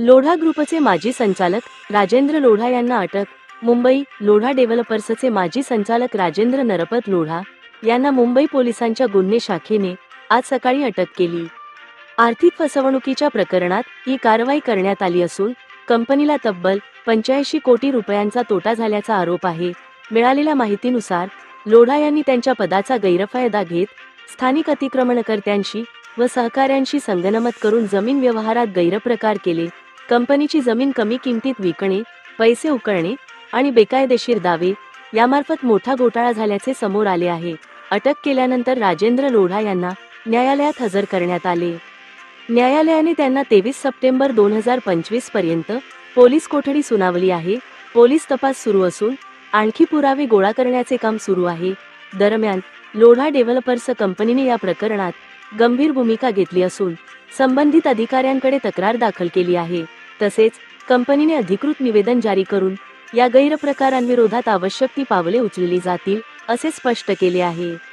लोढा ग्रुपचे माजी संचालक राजेंद्र लोढा यांना अटक. मुंबई लोढा डेव्हलपर्सचे माजी संचालक राजेंद्र नरपत लोढा यांना मुंबई पोलिसांच्या गुन्हे शाखेने आज सकाळी अटक केली. आर्थिक फसवणुकीच्या प्रकरणात ही कारवाई करण्यात आली असून कंपनीला तब्बल पंच्याऐंशी कोटी रुपयांचा तोटा झाल्याचा आरोप आहे. मिळालेल्या माहितीनुसार लोढा यांनी त्यांच्या पदाचा गैरफायदा घेत स्थानिक अतिक्रमणकर्त्यांशी व सहकाऱ्यांशी संगनमत करून जमीन व्यवहारात गैरप्रकार केले. कंपनीची जमीन कमी किमतीत विकणे पैसे उकळणे आणि बेकायदेशीर दावे यामार्फत मोठा घोटाळा झाल्याचे समोर आले आहे. अटक केल्यानंतर राजेंद्र लोढा यांना न्यायालयात हजर करण्यात आले. न्यायालयाने त्यांना तेवीस सप्टेंबर दोन हजार पंचवीसपर्यंत पोलीस कोठडी सुनावली आहे. पोलीस तपास सुरू असून आणखी पुरावे गोळा करण्याचे काम सुरू आहे. दरम्यान लोढा डेव्हलपर्स कंपनीने या प्रकरणात गंभीर भूमिका घेतली असून संबंधित अधिकाऱ्यांकडे तक्रार दाखल केली आहे. तसेच कंपनीने अधिकृत निवेदन जारी करून या गैरप्रकारांविरोधात आवश्यक ती पावले उचलली जातील असे स्पष्ट केले आहे.